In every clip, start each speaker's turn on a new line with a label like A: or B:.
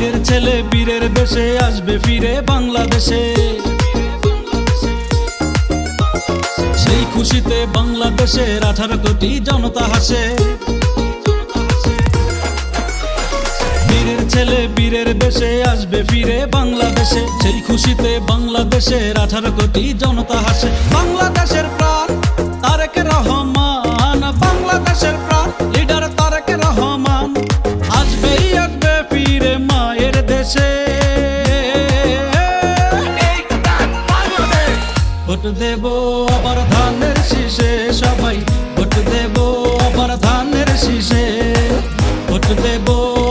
A: বীরের ছেলে বীরের বেশে আসবে, ফিরে বাংলাদেশে। সেই খুশিতে বাংলাদেশের আঠারো কোটি জনতা হাসে। বীরের ছেলে বীরের আসবে, ফিরে বাংলাদেশে। সেই খুশিতে বাংলাদেশের আঠারো কোটি জনতা হাসে। বাংলাদেশের প্রাণ তারেক রহমান, বাংলাদেশের দেশে ভোট দেব আবার ধানের শীষে সবাই। ভোট দেব আবার ধানের শীষে। ভোট দেব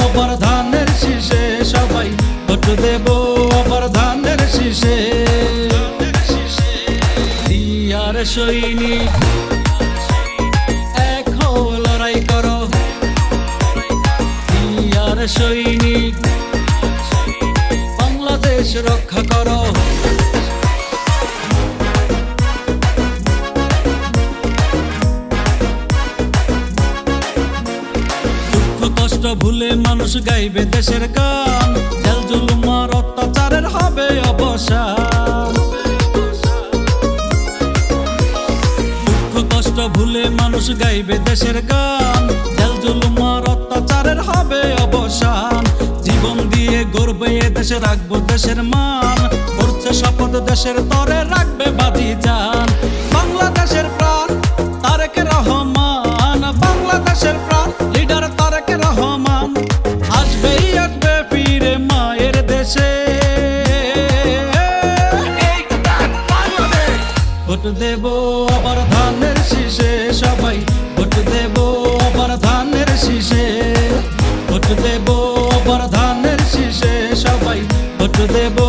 A: আবার ধানের শীষে সবাই। ভোট দেব আবার ধানের শীষে। দিয়ার সৈনিক এক লড়াই করো। দিয়ার সৈনিক বাংলাদেশ রক্ষা করো। কষ্ট ভুলে মানুষ গাইবে দেশের গান। জেল জুলুমার অত্যাচারের হবে কষ্ট ভুলে মানুষ গাইবে দেশের গান। জেল জুলুমার অত্যাচারের হবে অবসান। এ দেশে রাখব দেশের মান। করছে শপথ দেশের তরে রাখবে বাজি যান বাংলাদেশের প্রাণ রহমান। বাংলাদেশের প্রাণ, লিডার রহমান। আসবেই, আসবে ফিরে মায়ের দেশে। ভোট দেব আবার ধানের শীষে সবাই। ভোট দেব দেব